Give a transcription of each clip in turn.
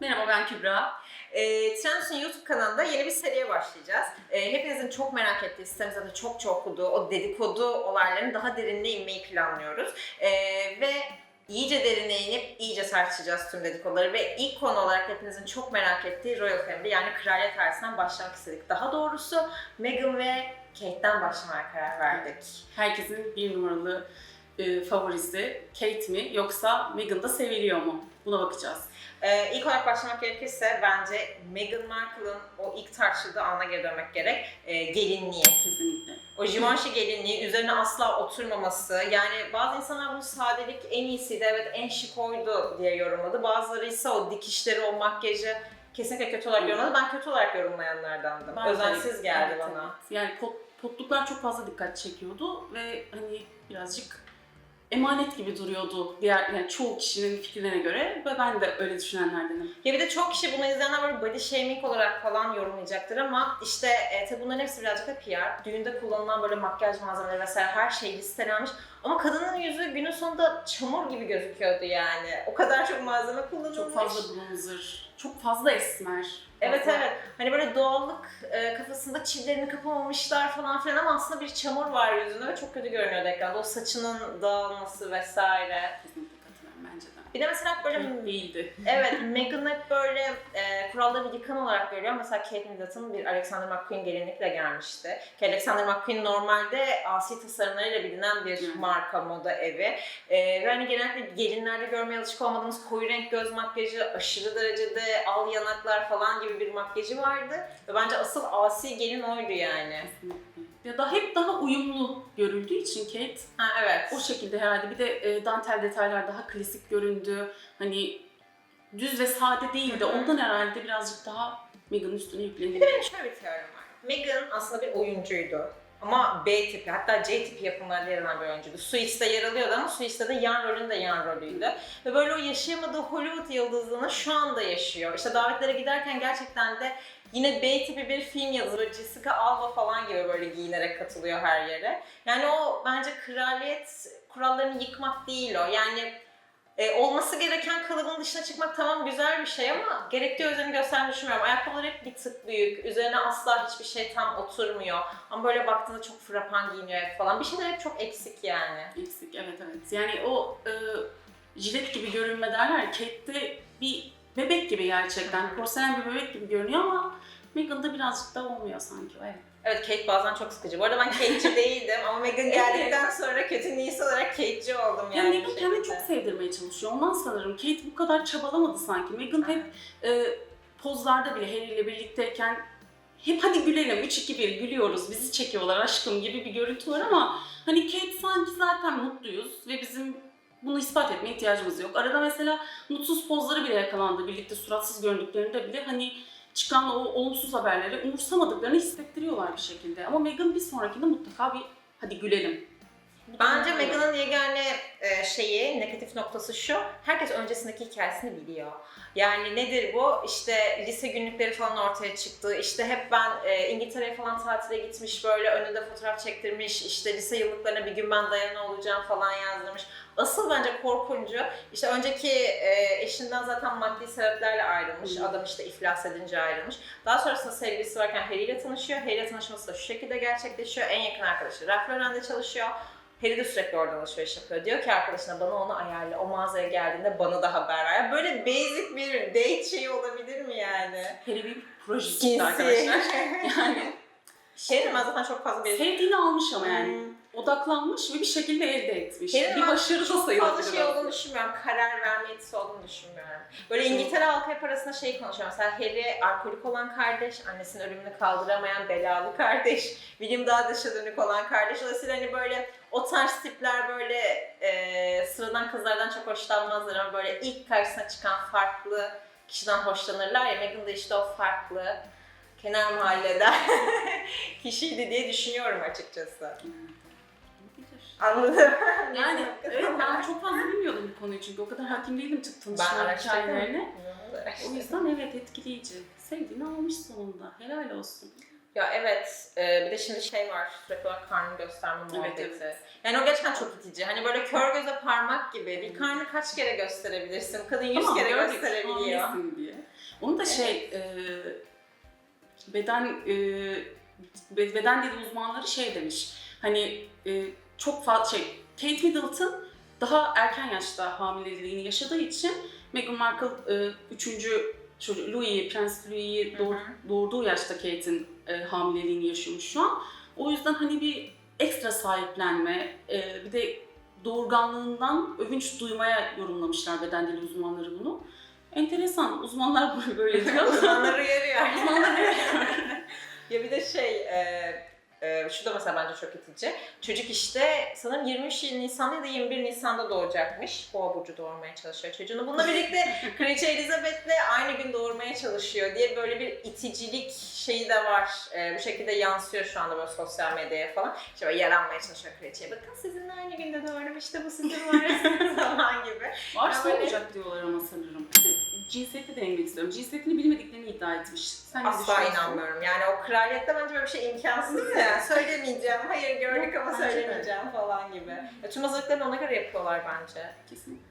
Merhaba ben Kübra. E, Trendus'un YouTube kanalında yeni bir seriye başlayacağız. E, hepinizin çok merak ettiği, sitemizde de çok çok okuduğu o dedikodu olaylarının daha derinine inmeyi planlıyoruz. E, ve iyice derine inip iyice tartışacağız tüm dedikoduları ve ilk konu olarak hepinizin çok merak ettiği Royal Family yani kraliyet ailesinden başlamak istedik. Daha doğrusu Meghan ve Kate'den başlamaya karar verdik. Herkesin bir numaralı e, favorisi Kate mi yoksa Meghan da seviliyor mu? Buna bakacağız. Ee, ilk olarak başlamak gerekirse bence Meghan Markle'ın o ilk tartışıldığı ana geri dönmek gerek. Ee, gelinliği. Kesinlikle. O Givenchy gelinliği üzerine asla oturmaması. Yani bazı insanlar bunu sadelik en iyisiydi, evet en şık oydu diye yorumladı. Bazıları ise o dikişleri, o makyajı kesinlikle kötü olarak yorumladı. Ben kötü olarak yorumlayanlardandım. Ben Özensiz geldi Evet, bana. evet. Yani pot, potluklar çok fazla dikkat çekiyordu ve hani birazcık emanet gibi duruyordu diğer yani çoğu kişinin fikirlerine göre ve ben de öyle düşünenlerdenim. Ya bir de çok kişi bunu izleyenler böyle body shaming olarak falan yorumlayacaktır ama işte e, tabii bunların hepsi birazcık da PR. Düğünde kullanılan böyle makyaj malzemeleri vesaire her şey listelenmiş. Ama kadının yüzü günün sonunda çamur gibi gözüküyordu yani. O kadar çok malzeme kullanılmış. Çok fazla bronzer, çok fazla esmer. Evet Fazla- evet. Hani böyle doğallık e, kafasında çillerini kapamamışlar falan filan ama aslında bir çamur var yüzünde ve çok kötü görünüyordu ekranda. O saçının dağılması vesaire. Bir de mesela böyle değildi. Evet, Meghan hep böyle e, kuralları yıkan olarak görüyor. Mesela Kate Middleton bir Alexander McQueen gelinlikle gelmişti. Ki Alexander McQueen normalde asi tasarımlarıyla bilinen bir marka moda evi. E, ve hani genellikle gelinlerde görmeye alışık olmadığımız koyu renk göz makyajı, aşırı derecede al yanaklar falan gibi bir makyajı vardı. Ve bence asıl asi gelin oydu yani. Kesinlikle. Ya da hep daha uyumlu görüldüğü için Kate Ha evet. o şekilde herhalde bir de e, dantel detaylar daha klasik göründü. Hani düz ve sade değildi. Hı hı. Ondan herhalde birazcık daha Meghan üstüne yüklendi. Benim şöyle bir teorim var. Meghan aslında bir oyuncuydu. Ama B tipi hatta C tipi yapımlarda yer alan bir oyuncuydu. Suits'te yer alıyordu ama Suits'te de yan rolün de yan rolüydü. Ve böyle o yaşayamadığı Hollywood yıldızlığını şu anda yaşıyor. İşte davetlere giderken gerçekten de yine B tipi bir film yazarı Jessica Alba falan gibi böyle giyinerek katılıyor her yere. Yani o bence kraliyet kurallarını yıkmak değil o. Yani e, olması gereken kalıbın dışına çıkmak tamam güzel bir şey ama gerektiği özeni gösterdiğini düşünmüyorum. Ayakkabıları hep bir tık büyük, üzerine asla hiçbir şey tam oturmuyor. Ama böyle baktığında çok frapan giyiniyor falan. Bir şeyler hep çok eksik yani. Eksik evet evet. Yani o e, jilet gibi görünme derler. Kate'de bir bebek gibi gerçekten. Porselen bir bebek gibi görünüyor ama Meghan'da birazcık da olmuyor sanki. Evet. Evet Kate bazen çok sıkıcı. Bu arada ben Kate'ci değildim ama Meghan geldikten sonra kötü niyesi olarak Kate'ci oldum yani. Yani Meghan kendini çok sevdirmeye çalışıyor. Ondan sanırım Kate bu kadar çabalamadı sanki. Meghan hep e, pozlarda bile Harry ile birlikteyken hep hadi gülelim 3-2-1 gülüyoruz bizi çekiyorlar aşkım gibi bir görüntü var ama hani Kate sanki zaten mutluyuz ve bizim bunu ispat etmeye ihtiyacımız yok. Arada mesela mutsuz pozları bile yakalandı birlikte suratsız göründüklerinde bile hani çıkan o olumsuz haberleri umursamadıklarını hissettiriyorlar bir şekilde. Ama Meghan bir sonrakinde mutlaka bir hadi gülelim. Bence Meghan'ın yegane e, şeyi, negatif noktası şu. Herkes öncesindeki hikayesini biliyor. Yani nedir bu? İşte lise günlükleri falan ortaya çıktı. İşte hep ben e, İngiltere'ye falan tatile gitmiş böyle önünde fotoğraf çektirmiş. İşte lise yıllıklarına bir gün ben Dayana olacağım falan yazdırmış. Asıl bence korkuncu. İşte önceki e, eşinden zaten maddi sebeplerle ayrılmış. Adam işte iflas edince ayrılmış. Daha sonrasında sevgilisi varken Harry ile tanışıyor. Harry ile tanışması da şu şekilde gerçekleşiyor. En yakın arkadaşı Ralph Lauren'de çalışıyor. Harry de sürekli oradan alışveriş yapıyor. Diyor ki arkadaşına bana onu ayarla. O mağazaya geldiğinde bana da haber ver. Böyle basic bir date şeyi olabilir mi yani? Harry bir proje çıktı arkadaşlar. Yani Harry ben zaten çok fazla bir... sevdiğini almış ama yani. Hmm. odaklanmış ve bir şekilde elde etmiş. Harry'nin bir başarı da sayılır. fazla şey olduğunu düşünmüyorum. Karar verme yetisi olduğunu düşünmüyorum. Böyle İngiltere halkı hep arasında şey konuşuyor. Mesela Harry alkolik olan kardeş, annesinin ölümünü kaldıramayan belalı kardeş, William daha dışa dönük olan kardeş. Dolayısıyla hani böyle o tarz tipler böyle e, sıradan kızlardan çok hoşlanmazlar ama böyle ilk karşısına çıkan farklı kişiden hoşlanırlar ya. Meghan da işte o farklı kenar mahalleden kişiydi diye düşünüyorum açıkçası. Anladım. Yani evet ben çok fazla bilmiyordum bu konuyu çünkü o kadar hakim değildim çık tanışma hikayelerine. O yüzden evet etkileyici. Sevdiğini almış sonunda. Helal olsun. Ya evet, e, bir de şimdi şey var, sürekli olarak karnını gösterme muhabbeti. evet. Yani o gerçekten çok itici. Hani böyle kör göze parmak gibi. Bir karnı kaç kere gösterebilirsin? Kadın yüz Tamam, kere gösterebiliyor. diye. Onu da şey e, beden e, be- beden dili uzmanları şey demiş. Hani e, çok fazla şey Kate Middleton daha erken yaşta hamileliğini yaşadığı için Meghan Markle e, üçüncü çocuğu Louis'i, Prens Louis'i hı. doğurduğu yaşta Kate'in e, hamileliğini yaşıyormuş şu an. O yüzden hani bir ekstra sahiplenme, e, bir de doğurganlığından övünç duymaya yorumlamışlar beden dili uzmanları bunu. Enteresan, uzmanlar böyle- diyor. Uzmanlar uyarıyor. Uzmanlar böyle. ya bir de şey, e, e, şu da mesela bence çok itici. Çocuk işte sanırım 23 Nisan'da ya da 21 Nisan'da doğacakmış. Boğa burcu doğurmaya çalışıyor çocuğunu. Bununla birlikte Kraliçe Elizabeth'le aynı gün doğurmaya çalışıyor diye böyle bir iticilik şeyi de var. E, bu şekilde yansıyor şu anda böyle sosyal medyaya falan. İşte böyle yaranmaya çalışıyor kraliçeye. Bakın sizinle aynı günde doğurdum işte bu sizin varisiniz falan gibi. Varsa Ya böyle- olacak diyorlar ama sanırım. Cinsiyeti değinmek istiyorum. Cinsiyetini bilmediklerini iddia etmiş. Sen ne Asla düşünüyorsun? inanmıyorum. Yani o kraliyette bence böyle bir şey imkansız ya. Söylemeyeceğim, hayır gördük ama Bence de. söylemeyeceğim falan gibi. Tüm hazırlıklarını ona göre yapıyorlar bence. Kesinlikle.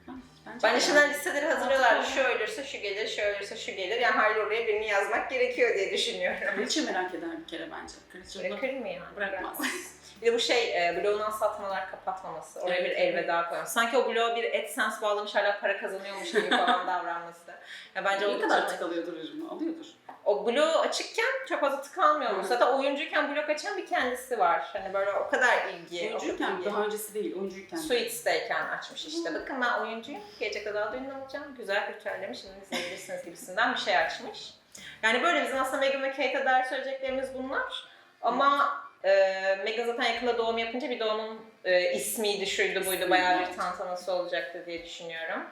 Bence de. şimdiden listeleri hazırlıyorlar. Şu ölürse şu gelir, şu ölürse şu gelir. Yani hayır oraya birini yazmak gerekiyor diye düşünüyorum. Kraliçe merak eder bir kere bence. Kraliçe Bırakır mı yani? bırakmaz. Bir de bu şey, e, tam olarak kapatmaması. Oraya bir Evet, elveda koyması. Sanki o bloğa bir AdSense bağlamış hala para kazanıyormuş gibi falan davranması. Ya bence ne kadar tıkalıyordur ürünü? Alıyordur. O bloğu açıkken çok fazla tıkanmıyormuş. Zaten oyuncuyken blok açan bir kendisi var. Hani böyle o kadar ilgi. Oyuncuyken ilgi. daha öncesi değil, oyuncuyken. Suits'teyken açmış işte. Bakın ben oyuncuyum. Gelecekte daha da ünlü olacağım. Güzel ritüellerimi şimdi izleyebilirsiniz gibisinden bir şey açmış. Yani böyle bizim aslında Meghan ve Kate'e dair söyleyeceklerimiz bunlar. Ama e, Meghan zaten yakında doğum yapınca bir de onun e, ismiydi, şuydu buydu, İsmi, bayağı bir evet. tantanası olacaktı diye düşünüyorum.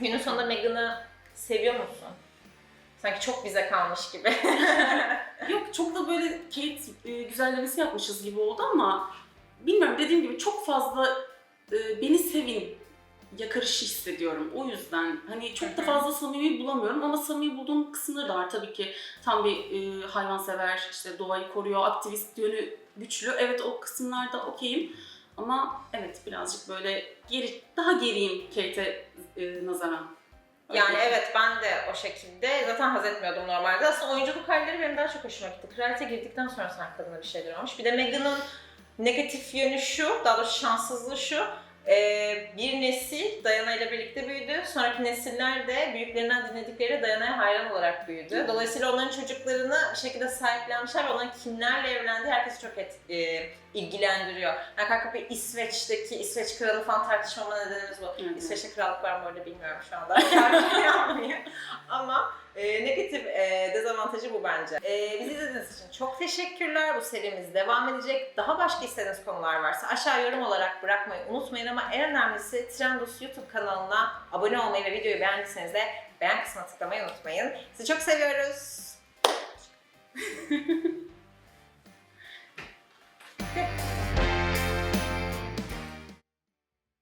Günün sonunda Meghan'ı seviyor musun? Sanki çok bize kalmış gibi. Yok çok da böyle Kate e, güzellemesi yapmışız gibi oldu ama bilmiyorum dediğim gibi çok fazla e, beni sevin yakarışı hissediyorum. O yüzden hani çok da fazla samimi bulamıyorum ama samimi bulduğum kısımları da var. Tabii ki tam bir e, hayvansever, işte doğayı koruyor, aktivist yönü güçlü. Evet o kısımlarda okeyim. Ama evet birazcık böyle geri, daha geriyim Kate'e e, nazaran. Yani Öyle. evet ben de o şekilde zaten haz etmiyordum normalde. Aslında oyunculuk halleri benim daha çok hoşuma gitti. Kraliyete girdikten sonra sanki kadına bir şeyler olmuş. Bir de Meghan'ın negatif yönü şu, daha doğrusu şanssızlığı şu. Ee, bir nesil Diana ile birlikte büyüdü. Sonraki nesiller de büyüklerinden dinledikleri Diana'ya hayran olarak büyüdü. Dolayısıyla onların çocuklarını bir şekilde sahiplenmişler onların kimlerle evlendiği herkesi çok et, e, ilgilendiriyor. Yani kalkıp bir İsveç'teki İsveç kralı falan tartışmama nedenimiz bu. Evet. İsveç'te krallık var mı orada bilmiyorum şu anda. Ama e, negatif e, dezavantajı bu bence. E, bizi izlediğiniz için çok teşekkürler. Bu serimiz devam edecek. Daha başka istediğiniz konular varsa aşağı yorum olarak bırakmayı unutmayın ama en önemlisi Trendos YouTube kanalına abone olmayı ve videoyu beğendiyseniz de beğen kısmına tıklamayı unutmayın. Sizi çok seviyoruz.